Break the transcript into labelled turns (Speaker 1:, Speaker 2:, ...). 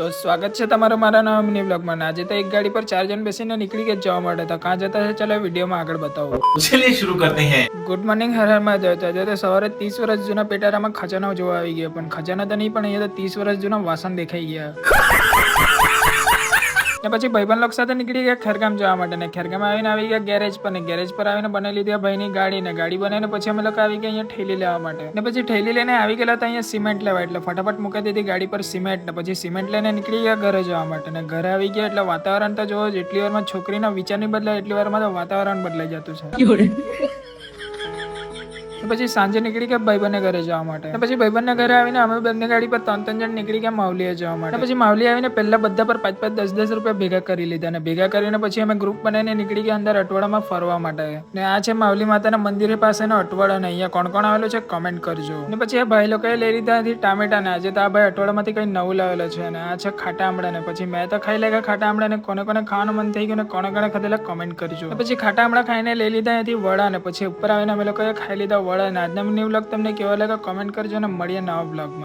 Speaker 1: તો સ્વાગત છે તમારું મારા નવા મિની બ્લોગમાં આજે તો એક ગાડી પર ચાર જણ બેસીને નીકળી ગયા જવા માટે. તો કાં જતા છે ચલો વિડીયોમાં આગળ બતાવો.
Speaker 2: ચલિए શરૂ કરતે હૈ.
Speaker 1: ગુડ મોર્નિંગ હર હરમાં જોયો તો તો સવારે ત્રીસ વર્ષ જૂના પેટારામાં ખજાનો જોવા આવી ગયો. પણ ખજાના તો નહીં પણ અહીંયા તો ત્રીસ વર્ષ જૂના વાસણ દેખાઈ ગયા. ને પછી ભાઈબંધ લોકો સાથે નીકળી ગયા ખેરગામ જવા માટે ને ખેરગામ આવીને આવી ગયા ગેરેજ પર ને ગેરેજ પર આવીને બનાવી લીધી ભાઈની ગાડી ને ગાડી બનાવીને પછી અમે લોકો આવી ગયા અહીંયા ઠેલી લેવા માટે. ને પછી ઠેલી લઈને આવી ગયેલા હતા અહીંયા સિમેન્ટ લેવા, એટલે ફટાફટ મૂકી દીધી ગાડી પર સિમેન્ટ ને પછી સિમેન્ટ લઈને નીકળી ગયા ઘરે જવા માટે ને ઘરે આવી ગયા એટલે વાતાવરણ તો જોવો જેટલી વારમાં છોકરીના વિચારની બદલાય એટલી વારમાં તો વાતાવરણ બદલાઈ જતું છે. પછી સાંજે નીકળી ગયા ભાઈબંધને ઘરે જવા માટે? પછી ભાઈબંધને ઘરે આવીને અમે બંને ગાડી પર ત્રણ ત્રણ જણ નીકળી ગયા માવલીએ જવા માટે? પછી માવલી આવીને પહેલા બધા પર પાંચ પાંચ દસ દસ રૂપિયા ભેગા કરી લીધા અને ભેગા કરીને પછી અમે ગ્રુપ બનાવીને નીકળી ગયા અંદર અટવાડામાં ફરવા માટે. ને આ છે માવલી માતાના મંદિર પાસેનો અટવાડો ને અહીંયા કોણ કોણ આવેલો છે કમેન્ટ કરજો. ને પછી આ ભાઈ લોકોએ લઈ લીધા હતી ટામેટા ને આજે તો આ ભાઈ અટવાડામાંથી કંઈ નવું લાવેલો છે અને આ છે ખાટા આમળા ને. પછી મેં તો ખાઈ લેગા ખાટા આમળા ને કોને કોને ખાવાનું મન થઈ ગયું ને કોને કોને ખાધેલા કમેન્ટ કરજો. પછી ખાટા આમળા ખાઈને લઈ લીધા અહીંથી વડા ને પછી ઉપર આવીને અમે લોકોએ ખાઈ લીધા વડા ને આજના ન્યૂ બ્લોગ તમને કેવા લાગે કમેન્ટ કરજો ને મળીએ નવા બ્લોગમાં